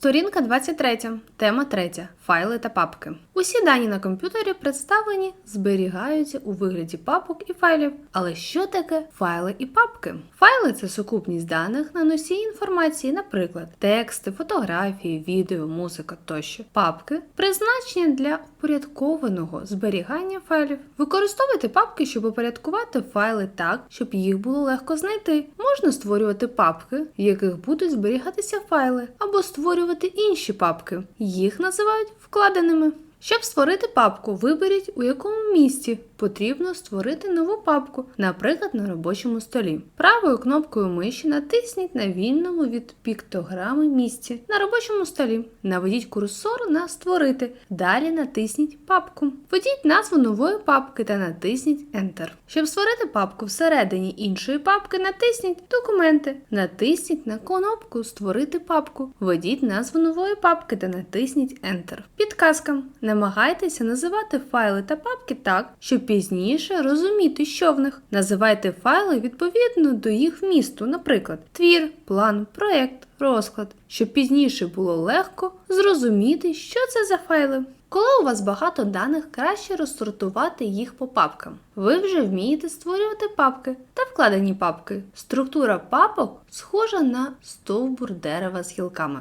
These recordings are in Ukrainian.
Сторінка 23. Тема 3. Файли та папки. Усі дані на комп'ютері представлені, зберігаються у вигляді папок і файлів. Але що таке файли і папки? Файли це сукупність даних на носії інформації, наприклад, тексти, фотографії, відео, музика тощо. Папки призначені для упорядкованого зберігання файлів. Використовуйте папки, щоб упорядкувати файли так, щоб їх було легко знайти. Можна створювати папки, в яких будуть зберігатися файли, або створювати інші папки. Їх називають вкладеними. Щоб створити папку, виберіть, у якому місці потрібно створити нову папку, наприклад, на робочому столі. Правою кнопкою миші натисніть на вільному від піктограми місці на робочому столі. Наведіть курсор на Створити. Далі натисніть папку. Введіть назву нової папки та натисніть Enter. Щоб створити папку всередині іншої папки, натисніть Документи. Натисніть на кнопку Створити папку. Введіть назву нової папки та натисніть Enter. Підказка. Намагайтеся називати файли та папки так, щоб пізніше розуміти, що в них. Називайте файли відповідно до їх вмісту, наприклад, твір, план, проект, розклад, щоб пізніше було легко зрозуміти, що це за файли. Коли у вас багато даних, краще розсортувати їх по папкам. Ви вже вмієте створювати папки та вкладені папки. Структура папок схожа на стовбур дерева з гілками.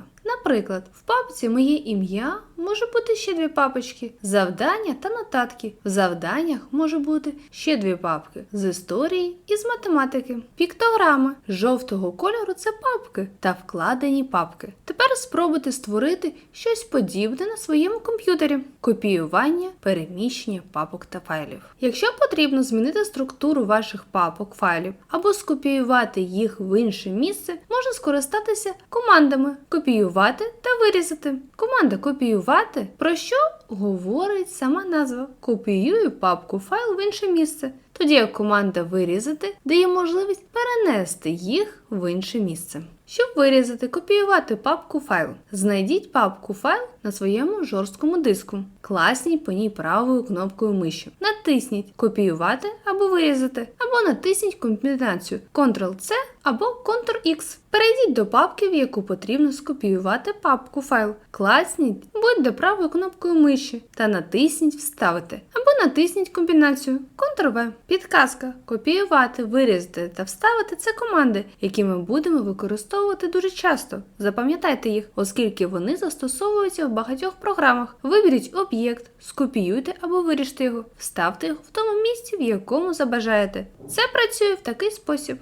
Наприклад, в папці Моє ім'я може бути ще дві папочки завдання та нотатки. В завданнях може бути ще дві папки з історії і з математики. Піктограми жовтого кольору це папки та вкладені папки. Тепер спробуйте створити щось подібне на своєму комп'ютері: копіювання, переміщення папок та файлів. Якщо потрібно змінити структуру ваших папок, файлів або скопіювати їх в інше місце, можна скористатися командами копіювати та вирізати. Команда копіювати про що говорить сама назва. Копіюю папку файл в інше місце. Тоді як команда вирізати дає можливість перенести їх в інше місце. Щоб вирізати, копіювати папку файл, знайдіть папку файл на своєму жорсткому диску. Класніть по ній правою кнопкою миші. Натисніть Копіювати або вирізати, або натисніть комбінацію Ctrl-C або Ctrl-X. Перейдіть до папки, в яку потрібно скопіювати папку файл. Класніть будь-де правою кнопкою миші та натисніть Вставити або натисніть комбінацію Ctrl-V. Підказка Копіювати, вирізати та вставити це команди, які ми будемо використовувати дуже часто. Запам'ятайте їх, оскільки вони застосовуються в багатьох програмах. Виберіть об'єкт, скопіюйте або виріжте його, вставте його в тому місці, в якому забажаєте. Це працює в такий спосіб.